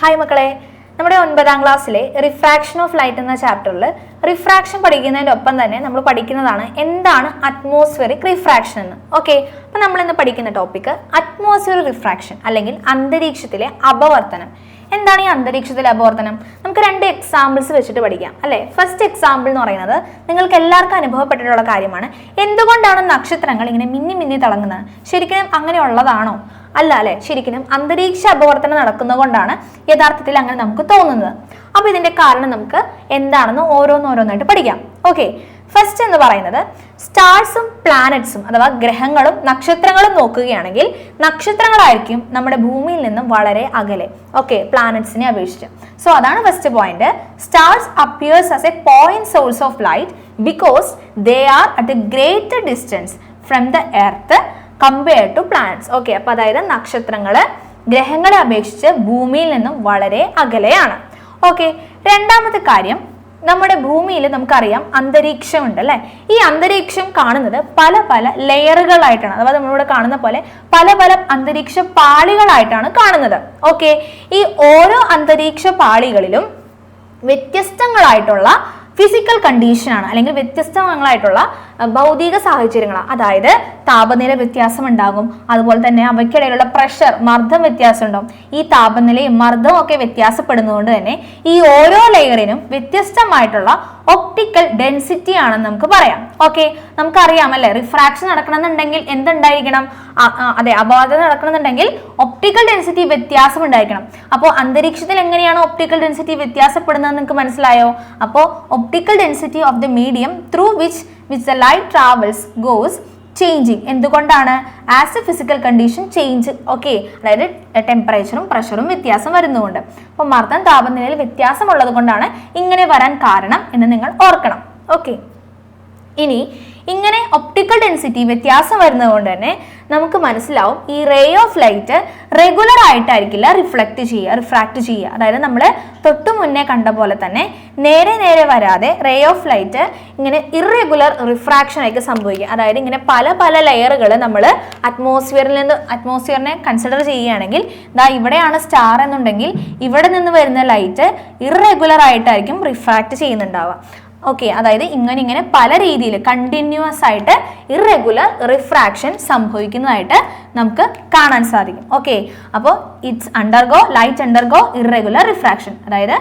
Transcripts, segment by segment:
Hi മക്കളെ. നമ്മുടെ ഒൻപതാം ക്ലാസ്സിലെ റിഫ്രാക്ഷൻ ഓഫ് ലൈറ്റ് എന്ന ചാപ്റ്ററിൽ റിഫ്രാക്ഷൻ പഠിക്കുന്നതിന്റെ ഒപ്പം തന്നെ നമ്മൾ പഠിക്കുന്നതാണ് എന്താണ് അറ്റ്മോസ്ഫിയറിക് റിഫ്രാക്ഷൻ എന്ന്. ഓക്കെ അപ്പം നമ്മൾ ഇന്ന് പഠിക്കുന്ന ടോപ്പിക്ക് അറ്റ്മോസ്ഫിയർ റിഫ്രാക്ഷൻ അല്ലെങ്കിൽ അന്തരീക്ഷത്തിലെ അപവർത്തനം. എന്താണ് ഈ അന്തരീക്ഷത്തിലെ അപവർത്തനം നമുക്ക് രണ്ട് എക്സാമ്പിൾസ് വെച്ചിട്ട് പഠിക്കാം അല്ലേ? ഫസ്റ്റ് എക്സാമ്പിൾ എന്ന് പറയുന്നത് നിങ്ങൾക്ക് എല്ലാവർക്കും അനുഭവപ്പെട്ടിട്ടുള്ള കാര്യമാണ്. എന്തുകൊണ്ടാണ് നക്ഷത്രങ്ങൾ ഇങ്ങനെ മിന്നി മിന്നി തിളങ്ങുന്നത്? ശരിക്കും അങ്ങനെയുള്ളതാണോ? അല്ല അല്ലെ? ശരിക്കും അന്തരീക്ഷ അപവർത്തനം നടക്കുന്നതുകൊണ്ടാണ് യഥാർത്ഥത്തിൽ അങ്ങനെ നമുക്ക് തോന്നുന്നത്. അപ്പൊ ഇതിന്റെ കാരണം നമുക്ക് എന്താണെന്ന് ഓരോന്നോരോന്നായിട്ട് പഠിക്കാം. ഓക്കെ ഫസ്റ്റ് എന്ന് പറയുന്നത് സ്റ്റാർസും പ്ലാനറ്റ്സും അഥവാ ഗ്രഹങ്ങളും നക്ഷത്രങ്ങളും നോക്കുകയാണെങ്കിൽ നക്ഷത്രങ്ങളായിരിക്കും നമ്മുടെ ഭൂമിയിൽ നിന്നും വളരെ അകലെ. ഓക്കെ പ്ലാനറ്റ്സിനെ അപേക്ഷിച്ച്. സോ അതാണ് first point stars appears as a point source of light because they are at a greater distance from the earth compared to planets okay അപ്പൊ അതായത് നക്ഷത്രങ്ങൾ ഗ്രഹങ്ങളെ അപേക്ഷിച്ച് ഭൂമിയിൽ നിന്നും വളരെ അകലെയാണ്. ഓക്കെ രണ്ടാമത്തെ കാര്യം നമ്മുടെ ഭൂമിയിൽ നമുക്കറിയാം അന്തരീക്ഷം ഉണ്ട് അല്ലെ? ഈ അന്തരീക്ഷം കാണുന്നത് പല പല ലെയറുകളായിട്ടാണ്. അഥവാ നമ്മളിവിടെ കാണുന്ന പോലെ പല പല അന്തരീക്ഷ പാളികളായിട്ടാണ് കാണുന്നത്. ഓക്കെ ഈ ഓരോ അന്തരീക്ഷ പാളികളിലും വ്യത്യസ്തങ്ങളായിട്ടുള്ള ഫിസിക്കൽ കണ്ടീഷനാണ് അല്ലെങ്കിൽ വ്യത്യസ്തങ്ങളായിട്ടുള്ള ഭൗതിക സാഹചര്യങ്ങളാണ് അതായത് താപനില വ്യത്യാസം ഉണ്ടാകും അതുപോലെ തന്നെ അവയ്ക്കിടയിലുള്ള പ്രഷർ മർദ്ദം വ്യത്യാസം ഉണ്ടാകും ഈ താപനിലയും മർദ്ദവും ഒക്കെ വ്യത്യാസപ്പെടുന്നതുകൊണ്ട് തന്നെ ഈ ഓരോ ലെയറിനും വ്യത്യസ്തമായിട്ടുള്ള ഒപ്റ്റിക്കൽ ഡെൻസിറ്റി ആണെന്ന് നമുക്ക് പറയാം. ഓക്കെ നമുക്കറിയാം അല്ലെ? റിഫ്രാക്ഷൻ നടക്കണമെന്നുണ്ടെങ്കിൽ എന്തുണ്ടായിരിക്കണം? അതെ അപവാദം നടക്കണമെന്നുണ്ടെങ്കിൽ ഒപ്റ്റിക്കൽ ഡെൻസിറ്റി വ്യത്യാസം ഉണ്ടായിരിക്കണം. അപ്പോൾ അന്തരീക്ഷത്തിൽ എങ്ങനെയാണ് ഒപ്റ്റിക്കൽ ഡെൻസിറ്റി വ്യത്യാസപ്പെടുന്നത് നിങ്ങൾക്ക് മനസ്സിലായോ? അപ്പോൾ optical density of the medium through which which the light travels goes changing എന്തുകൊണ്ടാണ്? As a physical condition change okay അതായത് ടെമ്പറേച്ചറും പ്രഷറും വ്യത്യാസം വരുന്നതുകൊണ്ട് അപ്പോൾ മർദ്ദം താപനിലയിൽ വ്യത്യാസമുള്ളത് കൊണ്ടാണ് ഇങ്ങനെ വരാൻ കാരണം എന്ന് നിങ്ങൾ ഓർക്കണം. ഓക്കെ ഇനി ഇങ്ങനെ ഒപ്റ്റിക്കൽ ഡെൻസിറ്റി വ്യത്യാസം വരുന്നത് കൊണ്ട് തന്നെ നമുക്ക് മനസ്സിലാവും ഈ റേ ഓഫ് ലൈറ്റ് റെഗുലർ ആയിട്ടായിരിക്കില്ല റിഫ്ലക്റ്റ് ചെയ്യുക റിഫ്രാക്റ്റ് ചെയ്യുക. അതായത് നമ്മൾ തൊട്ടു മുന്നേ കണ്ട പോലെ തന്നെ നേരെ നേരെ വരാതെ റേ ഓഫ് ലൈറ്റ് ഇങ്ങനെ ഇറഗുലർ റിഫ്രാക്ഷൻ ആയിട്ട് സംഭവിക്കുക. അതായത് ഇങ്ങനെ പല പല ലെയറുകൾ നമ്മൾ അറ്റ്മോസ്ഫിയറിൽ നിന്ന് അറ്റ്മോസ്ഫിയറിനെ കൺസിഡർ ചെയ്യുകയാണെങ്കിൽ ദാ ഇവിടെയാണ് സ്റ്റാർ എന്നുണ്ടെങ്കിൽ ഇവിടെ നിന്ന് വരുന്ന ലൈറ്റ് ഇറഗുലർ ആയിട്ടായിരിക്കും റിഫ്രാക്റ്റ് ചെയ്യുന്നുണ്ടാവുക. ഓക്കെ അതായത് ഇങ്ങനെ ഇങ്ങനെ പല രീതിയിൽ കണ്ടിന്യൂസ് ആയിട്ട് ഇറഗുലർ റിഫ്രാക്ഷൻ സംഭവിക്കുന്നതായിട്ട് നമുക്ക് കാണാൻ സാധിക്കും. ഓക്കെ അപ്പോൾ it's undergo light undergo irregular refraction അതായത്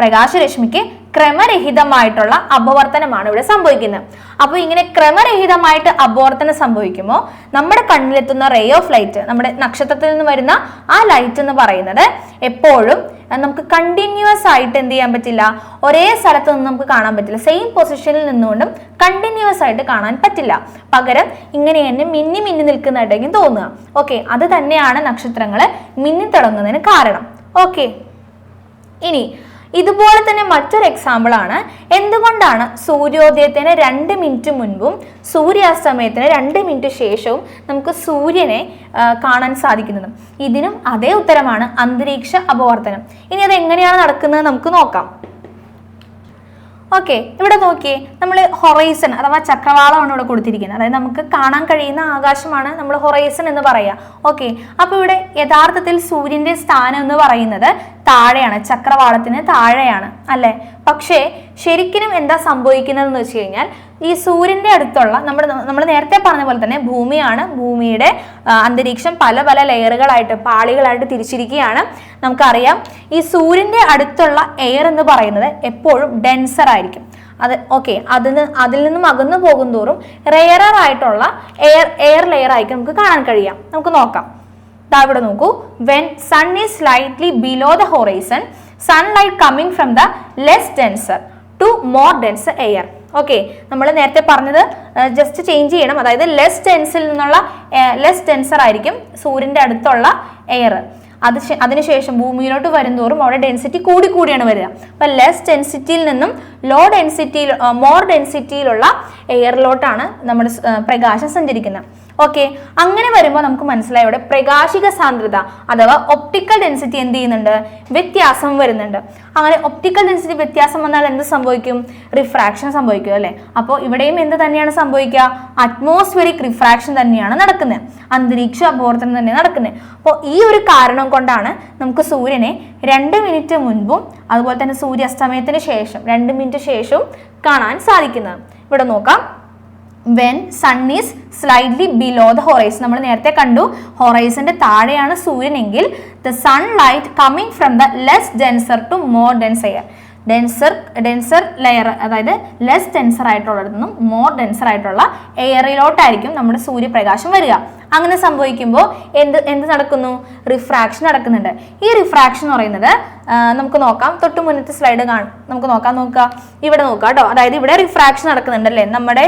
പ്രകാശരശ്മിക്ക് ക്രമരഹിതമായിട്ടുള്ള അപവർത്തനമാണ് ഇവിടെ സംഭവിക്കുന്നത്. അപ്പോൾ ഇങ്ങനെ ക്രമരഹിതമായിട്ട് അപവർത്തനം സംഭവിക്കുമ്പോൾ നമ്മുടെ കണ്ണിലെത്തുന്ന റേ ഓഫ് ലൈറ്റ് നമ്മുടെ നക്ഷത്രത്തിൽ നിന്ന് വരുന്ന ആ ലൈറ്റ് എന്ന് പറയുന്നത് എപ്പോഴും നമുക്ക് കണ്ടിന്യൂസ് ആയിട്ട് എന്ത് ചെയ്യാൻ പറ്റില്ല? ഒരേ സ്ഥലത്ത് നിന്ന് നമുക്ക് കാണാൻ പറ്റില്ല. സെയിം പൊസിഷനിൽ നിന്നുകൊണ്ടും കണ്ടിന്യൂസ് ആയിട്ട് കാണാൻ പറ്റില്ല. പകരം ഇങ്ങനെ തന്നെ മിന്നി മിന്നി നിൽക്കുന്നതായിട്ടായിരിക്കും തോന്നുക. ഓക്കെ അത് തന്നെയാണ് നക്ഷത്രങ്ങൾ മിന്നി തുടങ്ങുന്നതിന് കാരണം. ഓക്കെ ഇനി ഇതുപോലെ തന്നെ മറ്റൊരു എക്സാമ്പിൾ ആണ്. എന്തുകൊണ്ടാണ് സൂര്യോദയത്തിന് രണ്ട് മിനിറ്റ് മുൻപും സൂര്യാസ്തമയത്തിന് രണ്ട് മിനിറ്റ് ശേഷവും നമുക്ക് സൂര്യനെ കാണാൻ സാധിക്കുന്നത്? ഇതിനും അതേ ഉത്തരമാണ് അന്തരീക്ഷ അപവർത്തനം. ഇനി അത് എങ്ങനെയാണ് നടക്കുന്നത് നമുക്ക് നോക്കാം. ഓക്കെ ഇവിടെ നോക്കിയേ നമ്മൾ ഹൊറൈസൺ അഥവാ ചക്രവാളമാണ് ഇവിടെ കൊടുത്തിരിക്കുന്നത്. അതായത് നമുക്ക് കാണാൻ കഴിയുന്ന ആകാശമാണ് നമ്മൾ ഹൊറൈസൺ എന്ന് പറയുക ഓക്കെ അപ്പോൾ ഇവിടെ യഥാർത്ഥത്തിൽ സൂര്യന്റെ സ്ഥാനം എന്ന് പറയുന്നത് താഴെയാണ് ചക്രവാളത്തിന് താഴെയാണ് അല്ലേ? പക്ഷേ ശരിക്കും എന്താ സംഭവിക്കുന്നതെന്ന് വെച്ച് കഴിഞ്ഞാൽ ഈ സൂര്യന്റെ അടുത്തുള്ള നമ്മുടെ നമ്മൾ നേരത്തെ പറഞ്ഞ പോലെ തന്നെ ഭൂമിയാണ്. ഭൂമിയുടെ അന്തരീക്ഷം പല പല ലെയറുകളായിട്ട് പാളികളായിട്ട് തിരിച്ചിരിക്കുകയാണ്. നമുക്കറിയാം ഈ സൂര്യന്റെ അടുത്തുള്ള എയർ എന്ന് പറയുന്നത് എപ്പോഴും ഡെൻസർ ആയിരിക്കും. അത് ഓക്കെ അതിന് അതിൽ നിന്നും അകന്നു പോകുന്തോറും റെയറർ ആയിട്ടുള്ള എയർ എയർ ലെയർ ആയിരിക്കും നമുക്ക് കാണാൻ കഴിയാം. നമുക്ക് നോക്കാം. ദാ ഇവിടെ നോക്കൂ. When sun is lightly below the horizon sunlight coming from the less denser to more dense air okay നമ്മൾ നേരത്തെ പറഞ്ഞത് ജസ്റ്റ് ചേഞ്ച് ചെയ്യണം. അതായത് ലെസ് ഡെൻസിൽ നിന്നുള്ള ലെസ് ഡെൻസർ ആയിരിക്കും സൂര്യന്റെ അടുത്തുള്ള എയർ അത് അതിനുശേഷം ഭൂമിയിലോട്ട് വരുന്തോറും അവിടെ ഡെൻസിറ്റി കൂടി കൂടിയാണ് വരിക. അപ്പൊ ലെസ് ഡെൻസിറ്റിയിൽ നിന്നും ലോ ഡെൻസിറ്റിയിൽ മോർ ഡെൻസിറ്റിയിലുള്ള എയറിലോട്ടാണ് നമ്മുടെ പ്രകാശം സഞ്ചരിക്കുന്നത്. ഓക്കെ അങ്ങനെ വരുമ്പോൾ നമുക്ക് മനസ്സിലായി ഇവിടെ പ്രകാശിക സാന്ദ്രത അഥവാ ഒപ്റ്റിക്കൽ ഡെൻസിറ്റി എന്ത് ചെയ്യുന്നുണ്ട്? വ്യത്യാസം വരുന്നുണ്ട്. അങ്ങനെ ഒപ്റ്റിക്കൽ ഡെൻസിറ്റി വ്യത്യാസം വന്നാൽ എന്ത് സംഭവിക്കും? റിഫ്രാക്ഷൻ സംഭവിക്കും അല്ലേ? അപ്പോൾ ഇവിടെയും എന്ത് തന്നെയാണ് സംഭവിക്കുക? അറ്റ്മോസ്ഫിയറിക് റിഫ്രാക്ഷൻ തന്നെയാണ് നടക്കുന്നത് അന്തരീക്ഷ അപവർത്തനം തന്നെ നടക്കുന്നത് അപ്പോൾ ഈ ഒരു കാരണം കൊണ്ടാണ് നമുക്ക് സൂര്യനെ രണ്ട് മിനിറ്റ് മുൻപും അതുപോലെ തന്നെ സൂര്യാസ്തമയത്തിന് ശേഷം രണ്ട് മിനിറ്റ് ശേഷവും കാണാൻ സാധിക്കുന്നത്. ഇവിടെ നോക്കാം. When sun is slightly below the horizon നമ്മൾ നേരത്തെ കണ്ടു ഹൊറൈസന്റെ താഴെയാണ് സൂര്യനെങ്കിൽ the sun light coming from the less denser to more dense air denser denser layer അതായത് ലെസ് ഡെൻസർ ആയിട്ടുള്ളിടത്തു മോർ ഡെൻസർ ആയിട്ടുള്ള എയറിലോട്ടായിരിക്കും നമ്മുടെ സൂര്യപ്രകാശം വരിക. അങ്ങനെ സംഭവിക്കുമ്പോൾ എന്ത് എന്ത് നടക്കുന്നു? റിഫ്രാക്ഷൻ നടക്കുന്നുണ്ട്. ഈ റിഫ്രാക്ഷൻ എന്ന് പറയുന്നത് നമുക്ക് നോക്കാം. തൊട്ട് മുന്നത്തെ സ്ലൈഡ് കാണും. നമുക്ക് നോക്കാം നോക്കുക. ഇവിടെ നോക്കുക കേട്ടോ. അതായത് ഇവിടെ റിഫ്രാക്ഷൻ നടക്കുന്നുണ്ട് അല്ലേ നമ്മുടെ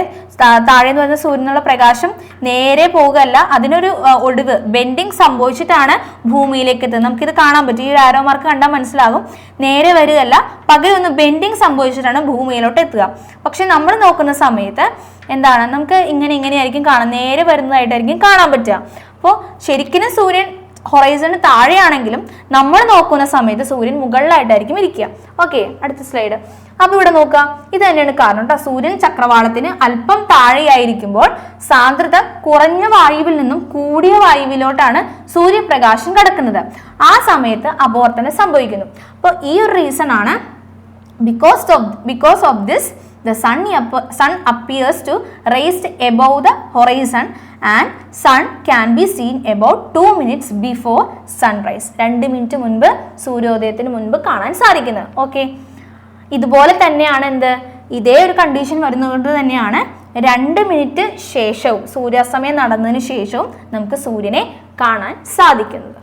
താഴെ നിന്ന് വരുന്ന സൂര്യനുള്ള പ്രകാശം നേരെ പോകുകയല്ല അതിനൊരു ഒടിവ് ബെൻഡിങ് സംഭവിച്ചിട്ടാണ് ഭൂമിയിലേക്ക് എത്തുന്നത്. നമുക്കിത് കാണാൻ പറ്റും. ഈ ആരോ മാർക്ക് കണ്ടാൽ മനസ്സിലാകും. നേരെ വരികയല്ല പകരം ഒന്ന് ബെൻഡിങ് സംഭവിച്ചിട്ടാണ് ഭൂമിയിലോട്ട് എത്തുക. പക്ഷെ നമ്മൾ നോക്കുന്ന സമയത്ത് എന്താണ്? നമുക്ക് ഇങ്ങനെ ഇങ്ങനെയായിരിക്കും കാണാം. നേരെ വരുന്നതായിട്ടായിരിക്കും കാണാൻ പറ്റുക. അപ്പോൾ ശരിക്കും സൂര്യൻ ഹൊറൈസണ് താഴെയാണെങ്കിലും നമ്മൾ നോക്കുന്ന സമയത്ത് സൂര്യൻ മുകളിലായിട്ടായിരിക്കും ഇരിക്കുക. ഓക്കെ അടുത്ത സ്ലൈഡ് അപ്പൊ ഇവിടെ നോക്കുക. ഇത് തന്നെയാണ് കാരണം കേട്ടോ സൂര്യൻ ചക്രവാളത്തിന് അല്പം താഴെയായിരിക്കുമ്പോൾ സാന്ദ്രത കുറഞ്ഞ വായുവിൽ നിന്നും കൂടിയ വായുവിലോട്ടാണ് സൂര്യപ്രകാശം കടക്കുന്നത്. ആ സമയത്ത് അപവർത്തനം സംഭവിക്കുന്നു. അപ്പോൾ ഈ ഒരു റീസൺ ആണ് because of because of this the sun sun appears to raised above the horizon and sun can be seen about 2 minutes before sunrise. രണ്ട് മിനിറ്റ് മുൻപ് സൂര്യോദയത്തിന് മുൻപ് കാണാൻ സാധിക്കുന്നത്. ഓക്കെ ഇതുപോലെ തന്നെയാണ് എന്ത്? ഇതേ ഒരു കണ്ടീഷൻ വരുന്നതുകൊണ്ട് തന്നെയാണ് രണ്ട് മിനിറ്റ് ശേഷവും സൂര്യാസ്തമയം നടന്നതിന് ശേഷവും നമുക്ക് സൂര്യനെ കാണാൻ സാധിക്കുന്നത്.